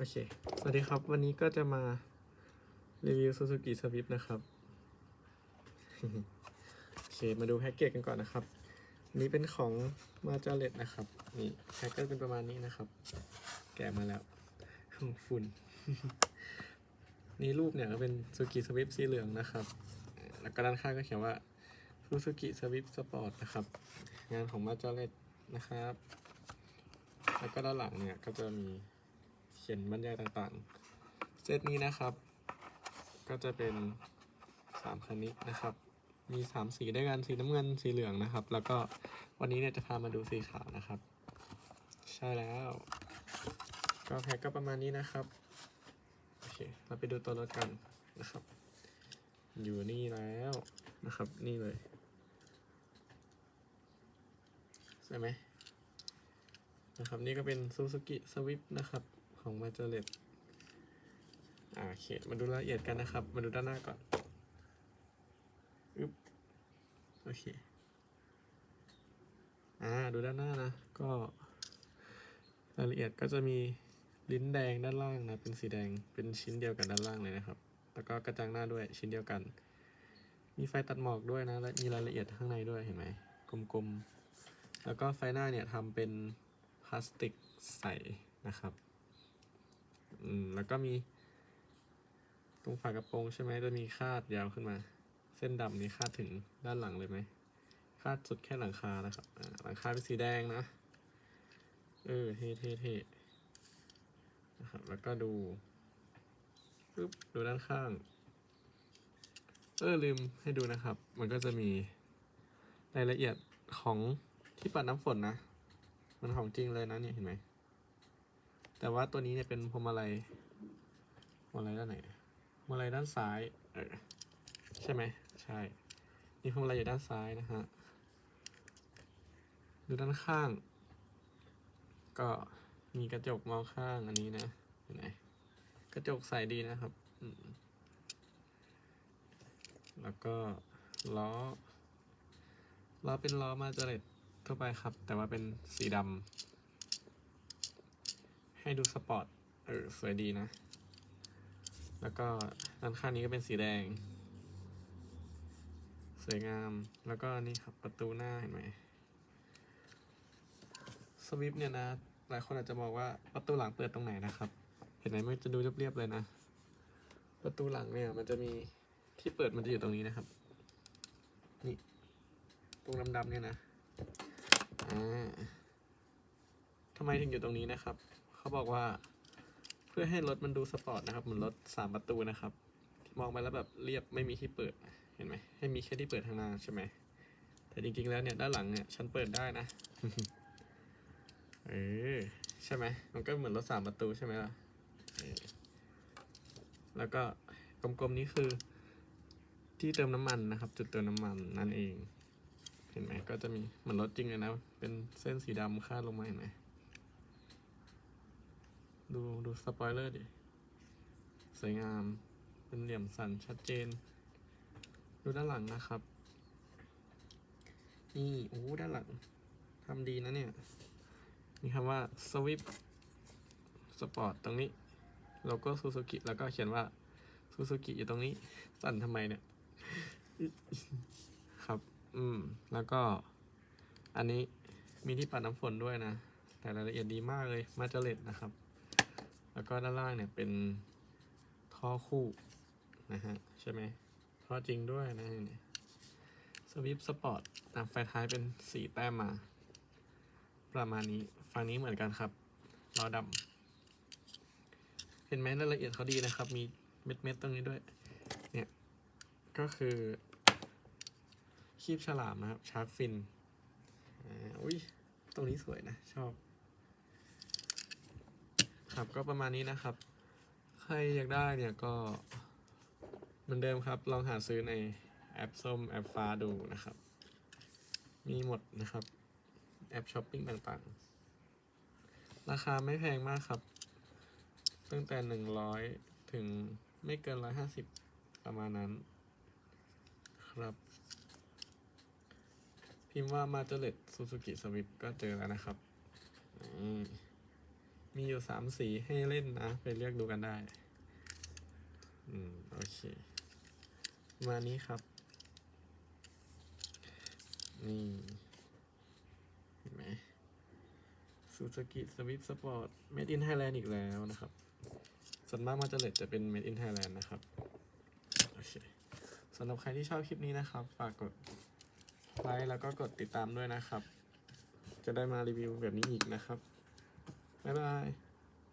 โอเค สวัสดีครับ วันนี้ก็จะมารีวิว Suzuki Swift นะครับ โอเค มาดูแพ็กเกจกันก่อนนะครับ นี้เป็นของมาจาเลตนะครับ นี่แพ็กเกจเป็นประมาณนี้นะครับ แกะมาแล้ว ฝุ่น นี่รูปเนี่ยก็เป็น Suzuki Swift สีเหลืองนะครับ แล้วก็ด้านข้างก็เขียนว่า Suzuki Swift Sport นะครับ งานของมาจาเลตนะครับ แล้วก็ด้านหลังเนี่ยก็จะมี ขียนบรรยายต่างๆ เซตนี้นะครับ ก็จะเป็นสามคันนี้นะครับ มีสามสีด้วยกันสีน้ำเงินสีเหลืองนะครับ แล้วก็วันนี้เนี่ยจะพามาดูสีขาวนะครับ ใช่แล้ว ก็แพ็กก็ประมาณนี้นะครับโอเคเราไปดูตัวรถกันนะครับ อยู่นี่แล้วนะครับนี่เลยใช่ไหมนะครับนี่ก็เป็น Suzuki Swift นะครับ ของ m a j o r e t อ่าโอเค มาดูรายละเอียดกันนะครับ มาดูด้านหน้าก่อนอึ๊บโอเค อ่า ดูด้านหน้านะ ก็รายละเอียดก็จะมีลิ้นแดงด้านล่างนะ เป็นสีแดง เป็นชิ้นเดียวกันด้านล่างเลยนะครับ แล้วก็กระจังหน้าด้วยชิ้นเดียวกัน มีไฟตัดหมอกด้วยนะ และมีรายละเอียดข้างในด้วยเห็นไหม กลมๆ แล้วก็ไฟหน้าเนี่ยทำเป็นพลาสติกใสนะครับ อืมแล้วก็มี ตรงฝากระโปรงใช่ไหมจะมีคาดยาวขึ้นมา เส้นดำนี้คาดถึงด้านหลังเลยไหมคาดสุดแค่หลังคานะครับหลังคาเป็นสีแดงนะ เออเท่เท่เท่นะครับ แล้วก็ดูปึ๊บดูด้านข้าง เออลืมให้ดูนะครับ มันก็จะมีรายละเอียดของที่ปัดน้ำฝนนะ มันของจริงเลยนะเนี่ยเห็นไหม แต่ว่าตัวนี้เนี่ยเป็นพวงมาลัยพวงมาลัยด้านไหนพวงมาลัยด้านซ้ายเออใช่ไหมใช่ นี่พวงมาลัยอยู่ด้านซ้ายนะฮะดูด้านข้าง ก็มีกระจกมองข้างอันนี้นะเห็นไหมกระจกใสดีนะครับแล้วก็ล้อล้อเป็นล้อมาเจเรตทั่วไปครับ แต่ว่าเป็นสีดำ ให้ดูสปอร์ต เออ สวยดีนะ แล้วก็ด้านข้างนี้ก็เป็นสีแดง สวยงาม แล้วก็นี่ครับประตูหน้าเห็นไหม สวิฟเนี่ยนะ หลายคนอาจจะมองว่าประตูหลังเปิดตรงไหนนะครับ เห็นไหมมันจะดูเรียบๆเลยนะ ประตูหลังเนี่ย มันจะมีที่เปิดมันจะอยู่ตรงนี้นะครับ นี่ ตรงดำๆเนี่ยนะ อ่าทำไมถึงอยู่ตรงนี้นะครับ เขาบอกว่า เพื่อให้รถมันดูสปอร์ตนะครับ เหมือนรถสามประตูนะครับ มองไปแล้วแบบเรียบไม่มีที่เปิดเห็นไหมให้มีแค่ที่เปิดทางหน้าใช่ไหมแต่จริงๆแล้วเนี่ยด้านหลังเนี่ยฉันเปิดได้นะเออใช่ไหมมันก็เหมือนรถสามประตูใช่ไหมล่ะแล้วก็กลมๆนี้คือ ที่เติมน้ำมันนะครับ จุดเติมน้ำมันนั่นเอง เห็นไหมก็จะมีเหมือนรถจริงเลยนะ เป็นเส้นสีดำคาดลงมาเห็นไหม ดูดูสปอยเลอร์ดิ สวยงาม เป็นเหลี่ยมสันชัดเจน ดูด้านหลังนะครับ นี่ โอ้ด้านหลังทำดีนะเนี่ย มีคำว่า Swift Sport ตรงนี้ โลโก้ซูซูกิแล้วก็เขียนว่าซูซูกิอยู่ตรงนี้ สั่นทำไมเนี่ย ครับ อืม แล้วก็ อันนี้มีที่ปัดน้ำฝนด้วยนะ แต่รายละเอียดดีมากเลย มาเจเลตนะครับ แล้วก็ด้านล่างเนี่ยเป็นท่อคู่นะฮะใช่ไหมท่อจริงด้วยนะเนี่ยสวิปสปอร์ตอะไฟท้ายเป็นสีแต้มมา ประมาณนี้ฝั่งนี้เหมือนกันครับล้อดำเห็นไหมรายละเอียดเขาดีนะครับ มีเม็ดเม็ดๆตรงนี้ด้วย เนี่ย ก็คือ คีบฉลามนะครับ ชาร์กฟินอุ้ยตรงนี้สวยนะ ชอบ ครับ ก็ประมาณนี้นะครับ ใครอยากได้เนี่ยก็เหมือนเดิมครับ ลองหาซื้อในแอปส้มแอปฟ้าดูนะครับ มีหมดนะครับ แอปช้อปปิ้งต่างๆ ราคาไม่แพงมากครับ ตั้งแต่หนึ่งร้อยถึงไม่เกินร้อยห้าสิบประมาณนั้น ครับ พิมพ์ว่ามาเจเลตซูซูกิสวิปก็เจอแล้วนะครับ อืม มีอยู่สามสีให้เล่นนะ ไปเลือกดูกันได้ อืม โอเค มานี้ครับ นี่เห็นไหมซูซูกิสวิฟสปอร์ต made in Thailand อีกแล้วนะครับ ส่วนมากมาจะเลดจะเป็น made in Thailand นะครับ โอเคสำหรับใครที่ชอบคลิปนี้นะครับ ฝากกดไลค์แล้วก็กดติดตามด้วยนะครับ จะได้มารีวิวแบบนี้อีกนะครับ บ๊ายบาย